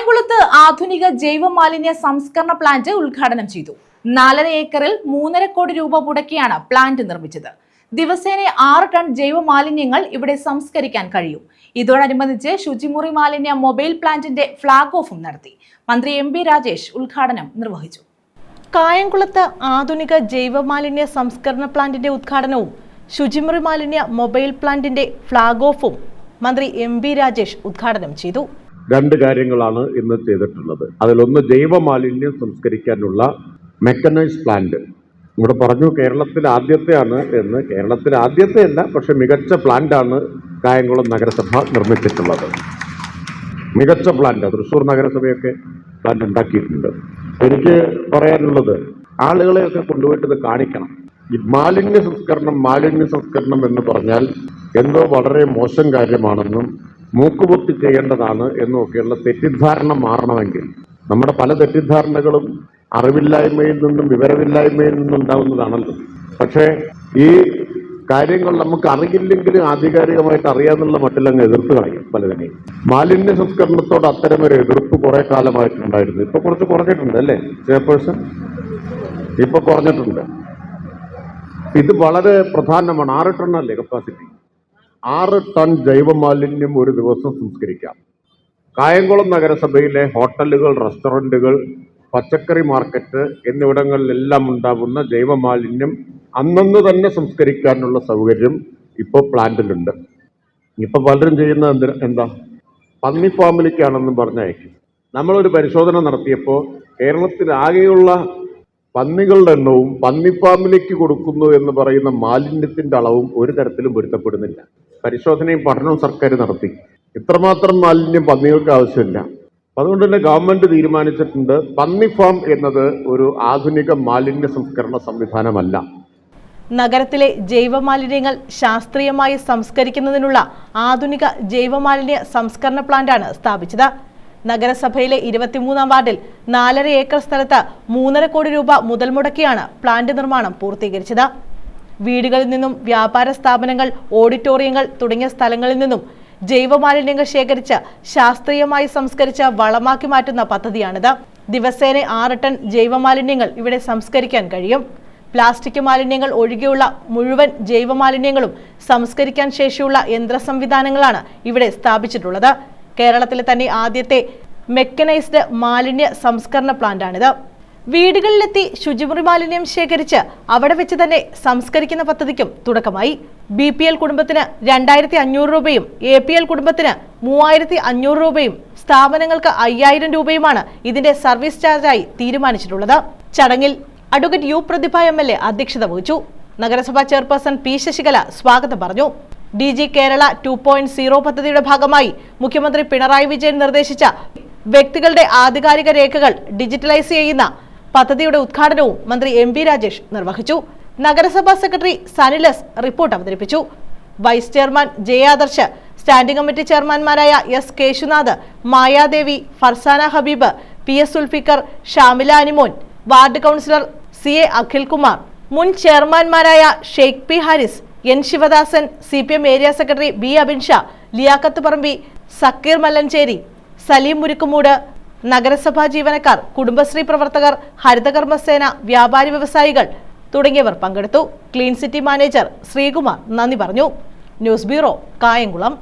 കായംകുളത്ത് ആധുനിക ജൈവ മാലിന്യ സംസ്കരണ പ്ലാന്റ് ഉദ്ഘാടനം ചെയ്തു. നാലര ഏക്കറിൽ മൂന്നര കോടി രൂപ മുടക്കിയാണ് പ്ലാന്റ് നിർമ്മിച്ചത്. ദിവസേന ആറ് ടൺ ജൈവ മാലിന്യങ്ങൾ ഇവിടെ സംസ്കരിക്കാൻ കഴിയും. ഇതോടനുബന്ധിച്ച് ശുചിമുറി മാലിന്യ മൊബൈൽ പ്ലാന്റിന്റെ ഫ്ളാഗ് ഓഫും നടത്തി. മന്ത്രി എം രാജേഷ് ഉദ്ഘാടനം നിർവഹിച്ചു. കായംകുളത്ത് ആധുനിക ജൈവ മാലിന്യ സംസ്കരണ പ്ലാന്റിന്റെ ഉദ്ഘാടനവും ശുചിമുറി മാലിന്യ മൊബൈൽ പ്ലാന്റിന്റെ ഫ്ളാഗ് ഓഫും മന്ത്രി എം ബി രാജേഷ് ഉദ്ഘാടനം ചെയ്തു. രണ്ട് കാര്യങ്ങളാണ് ഇന്ന് ചെയ്തിട്ടുള്ളത്. അതിലൊന്ന് ജൈവ മാലിന്യം സംസ്കരിക്കാനുള്ള മെക്കനൈസ് പ്ലാന്റ്. ഇവിടെ പറഞ്ഞു കേരളത്തിൽ ആദ്യത്തെയാണ് എന്ന്. കേരളത്തിൽ ആദ്യത്തെ അല്ല പക്ഷെ മികച്ച പ്ലാന്റാണ് കായംകുളം നഗരസഭ നിർമ്മിച്ചിട്ടുള്ളത്. മികച്ച പ്ലാന്റ് തൃശ്ശൂർ നഗരസഭയൊക്കെ പ്ലാന്റ് ഉണ്ടാക്കിയിട്ടുണ്ട്. എനിക്ക് പറയാനുള്ളത് ആളുകളെയൊക്കെ കൊണ്ടുപോയിട്ട് ഇത് കാണിക്കണം. ഈ മാലിന്യ സംസ്കരണം മാലിന്യ സംസ്കരണം എന്ന് പറഞ്ഞാൽ എന്തോ വളരെ മോശം കാര്യമാണെന്നും മൂക്കുപൊത്തി ചെയ്യേണ്ടതാണ് എന്നൊക്കെയുള്ള തെറ്റിദ്ധാരണ മാറണമെങ്കിൽ. നമ്മുടെ പല തെറ്റിദ്ധാരണകളും അറിവില്ലായ്മയിൽ നിന്നും വിവരമില്ലായ്മയിൽ നിന്നും ഉണ്ടാവുന്നതാണല്ലോ. പക്ഷേ ഈ കാര്യങ്ങൾ നമുക്ക് അറിയില്ലെങ്കിലും ആധികാരികമായിട്ട് അറിയാമെന്നുള്ള മട്ടിലങ്ങ് എതിർത്ത് കളയും പലതിനെയും. മാലിന്യ സംസ്കരണത്തോട് അത്തരമൊരു എതിർപ്പ് കുറെ കാലമായിട്ടുണ്ടായിരുന്നു ഇപ്പൊ കുറച്ച് കുറഞ്ഞിട്ടുണ്ട് അല്ലേ ചെയർപേഴ്സൺ? ഇപ്പൊ കുറഞ്ഞിട്ടുണ്ട്. ഇത് വളരെ പ്രധാനമാണ്. ആറ് ടണ്ണല്ലേ കപ്പാസിറ്റി ആറ് ടൺ ജൈവമാലിന്യം ഒരു ദിവസം സംസ്കരിക്കാം. കായംകുളം നഗരസഭയിലെ ഹോട്ടലുകൾ റെസ്റ്റോറന്റുകൾ പച്ചക്കറി മാർക്കറ്റ് എന്നിവിടങ്ങളിലെല്ലാം ഉണ്ടാകുന്ന ജൈവമാലിന്യം അന്നന്ന് തന്നെ സംസ്കരിക്കാനുള്ള സൗകര്യം ഇപ്പോൾ പ്ലാന്റിലുണ്ട്. ഇപ്പോൾ പലരും ചെയ്യുന്ന എന്തിനാ എന്താ? പന്നി ഫാമിലിക്കാണെന്നും പറഞ്ഞയക്കും. നമ്മളൊരു പരിശോധന നടത്തിയപ്പോൾ കേരളത്തിലാകെയുള്ള പന്നികളുടെ എണ്ണവും പന്നി ഫാമിലിക്ക് കൊടുക്കുന്നു എന്ന് പറയുന്ന മാലിന്യത്തിന്റെ അളവും ഒരു തരത്തിലും പൊരുത്തപ്പെടുന്നില്ല. പരിശോധനയും പഠനവും സർക്കാർ നടത്തി. ഇത്രമാത്രം മാലിന്യം പന്നികൾക്ക് ആവശ്യമില്ല. അതുകൊണ്ട് തന്നെ ഗവൺമെന്റ് തീരുമാനിച്ചിട്ടുണ്ട് പന്നി ഫാം എന്നത് ഒരു ആധുനിക മാലിന്യ സംസ്കരണ സംവിധാനമല്ല. നഗരത്തിലെ ജൈവമാലിന്യങ്ങൾ ശാസ്ത്രീയമായി സംസ്കരിക്കുന്നതിനുള്ള ആധുനിക ജൈവമാലിന്യ സംസ്കരണ പ്ലാന്റാണ് സ്ഥാപിച്ചത്. നഗരസഭയിലെ ഇരുപത്തിമൂന്നാം വാർഡിൽ നാലര ഏക്കർ സ്ഥലത്ത് മൂന്നര കോടി രൂപ മുതൽ മുടക്കിയാണ് പ്ലാന്റ് നിർമ്മാണം പൂർത്തീകരിച്ചത്. വീടുകളിൽ നിന്നും വ്യാപാര സ്ഥാപനങ്ങൾ ഓഡിറ്റോറിയങ്ങൾ തുടങ്ങിയ സ്ഥലങ്ങളിൽ നിന്നും ജൈവമാലിന്യങ്ങൾ ശേഖരിച്ച് ശാസ്ത്രീയമായി സംസ്കരിച്ച വളമാക്കി മാറ്റുന്ന പദ്ധതിയാണിത്. ദിവസേന ആറ് ടൺ ജൈവമാലിന്യങ്ങൾ ഇവിടെ സംസ്കരിക്കാൻ കഴിയും. പ്ലാസ്റ്റിക് മാലിന്യങ്ങൾ ഒഴികെയുള്ള മുഴുവൻ ജൈവമാലിന്യങ്ങളും സംസ്കരിക്കാൻ ശേഷിയുള്ള യന്ത്ര സംവിധാനങ്ങളാണ് ഇവിടെ സ്ഥാപിച്ചിട്ടുള്ളത്. കേരളത്തിലെ തന്നെ ആദ്യത്തെ മെക്കനൈസ്ഡ് മാലിന്യ സംസ്കരണ പ്ലാന്റാണിത്. വീടുകളിലെത്തി ശുചിമുറി മാലിന്യം ശേഖരിച്ച് അവിടെ വെച്ച് തന്നെ സംസ്കരിക്കുന്ന പദ്ധതിക്കും തുടക്കമായി. ബി പി എൽ കുടുംബത്തിന് രണ്ടായിരത്തി അഞ്ഞൂറ് രൂപയും എ പി എൽ കുടുംബത്തിന് മൂവായിരത്തി അഞ്ഞൂറ് രൂപയും സ്ഥാപനങ്ങൾക്ക് അയ്യായിരം രൂപയുമാണ് ഇതിന്റെ സർവീസ് ചാർജായി തീരുമാനിച്ചിട്ടുള്ളത്. ചടങ്ങിൽ advocate U Prathibha M L A അധ്യക്ഷത വഹിച്ചു. നഗരസഭാ ചെയർപേഴ്സൺ പി ശശികല സ്വാഗതം പറഞ്ഞു. D G Kerala two point zero പദ്ധതിയുടെ ഭാഗമായി മുഖ്യമന്ത്രി പിണറായി വിജയൻ നിർദ്ദേശിച്ച വ്യക്തികളുടെ ആധികാരിക രേഖകൾ ഡിജിറ്റലൈസ് ചെയ്യുന്ന പദ്ധതിയുടെ ഉദ്ഘാടനവും മന്ത്രി എം വി രാജേഷ് നിർവഹിച്ചു. നഗരസഭാ സെക്രട്ടറി സനിലസ് റിപ്പോർട്ട് അവതരിപ്പിച്ചു. Vice chairman J Adarsh standing committee ചെയർമാൻമാരായ S Keshunath Mayadevi Farsana Habeeb P S Sulfikar Shamila Animon ward councillor C A Akhilkumar മുൻ ചെയർമാൻമാരായ Sheikh P Haris N Sivadasan C P M area secretary B Abinsha Liyakath Parambi Sakeer Mallancheri Saleem Murukkumoodu നഗരസഭാ ജീവനക്കാർ കുടുംബശ്രീ പ്രവർത്തകർ ഹരിതകർമ്മസേന വ്യാപാരി വ്യവസായികൾ തുടങ്ങിയവർ പങ്കെടുത്തു. Clean city manager Sreekumar നന്ദി പറഞ്ഞു. News bureau Kayamkulam.